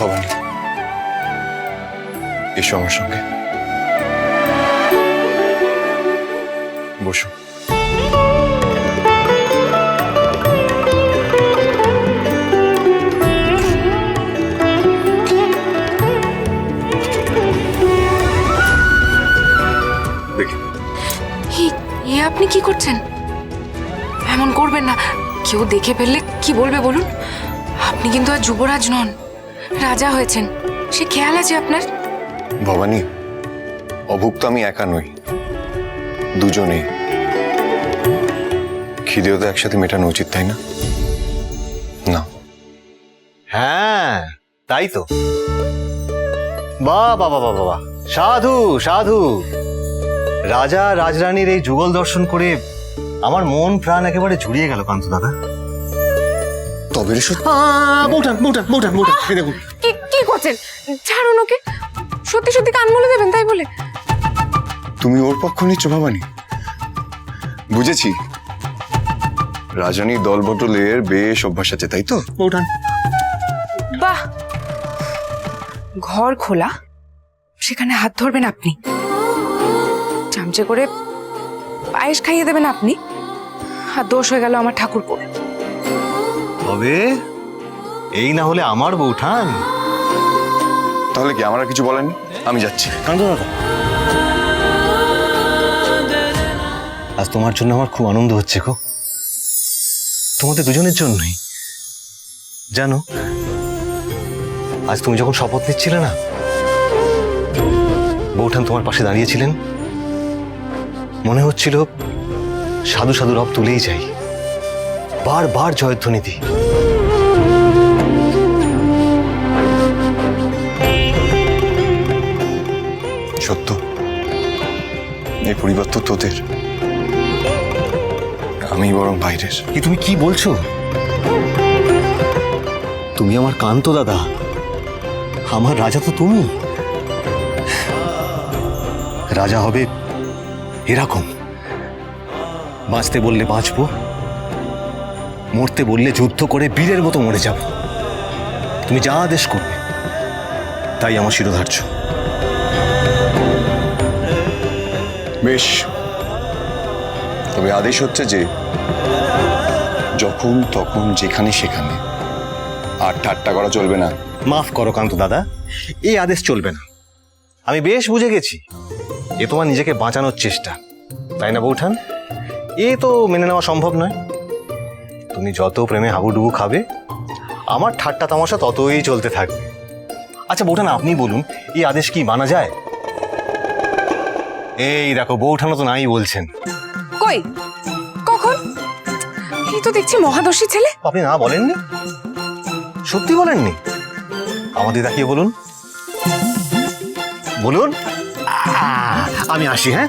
ভবানী এসো আমার সঙ্গে। বসো। আপনি কি করছেন? এমন করবেন না। কেউ দেখে ফেললে কি বলবে বলুন? আপনি কিন্তু আর যুবরাজ নন। রাজা হয়েছেন। সে খেয়াল আছে আপনার? ভবানী অভুক্ত আমি একা নই। দুজনেই খিদেও তো একসাথে মেটানো উচিত তাই না? না। হ্যাঁ তাই তো। বাহ বাবা বাবা বাহ সাধু সাধু। রাজা রাজরানীর এই যুগল দর্শন করে আমার মন প্রাণ একেবারে জুড়িয়ে গেল কান্ত দাদা। তবে রে সত্যি। বৌঠান বৌঠান বৌঠান বৌঠান। এই দেখুন। কি কি করছেন? ছাড়ুন ওকে। সত্যি সত্যি কান বলে দেবেন তাই বলে। তুমি ওর পক্ষ নিচ্ছ ভবানী? বুঝেছি। রাজধানীর দলবটলের বেশ অভ্যাস আছে তাই তো? বৌঠান। বাহ! ঘর খোলা সেখানে হাত ধরবেন আপনি। চামচে করে পায়েস খাইয়ে দেবেন আপনি। আর দোষ হয়ে গেল আমার ঠাকুরপুর তবে এই না হলে আমার বৌঠান তাহলে কি আমার আর কিছু বলেনি আমি যাচ্ছি। কান্ত দাদা আজ তোমার জন্য আমার খুব আনন্দ হচ্ছে গো। তোমাদের দুজনের জন্যই। জানো আজ তুমি যখন শপথ নিচ্ছিলে না বৌঠান তোমার পাশে দাঁড়িয়েছিলেন। মনে হচ্ছিল সাধু সাধু রব তুলেই যাই। বারবার জয়ধ্বনি দিই। সত্য। এই পরিবার তো তোদের। আমি বরং বাইরের। কি তুমি কি বলছো? তুমি আমার কান্ত দাদা। আমার রাজা তো তুমি। রাজা হবে এরকম। বাঁচতে বললে বাঁচবো। মরতে বললে যুদ্ধ করে বীরের মতো মরে যাব। তুমি যা আদেশ করবে, তাই আমার শিরোধার্য। বেশ তবে আদেশ হচ্ছে যে যখন, তখন, যেখানে, সেখানে। আর ঠাট্টা করা চলবে না। মাফ করো কান্ত দাদা, এই আদেশ চলবে না। আমি বেশ বুঝে গেছি এ তোমার নিজেকে বাঁচানোর চেষ্টা, তাই না বৌঠান? এ তো মেনে নেওয়া সম্ভব নয়। তুমি যত প্রেমে হাবুডুবু খাবে, আমার ঠাট্টা তামাশা ততই চলতে থাকবে। আচ্ছা বৌঠান, আপনি বলুন, এই আদেশ কি মানা যায়? এই দেখো বউ ঠানো তো নাই বলছেন। কই? কখন? এই তো দেখছি মহাদর্শী ছেলে। আপনি না বলেননি? সত্যি বলেননি? আমাদের তাকিয়ে বলুন? বলুন। আমি আসি হ্যাঁ?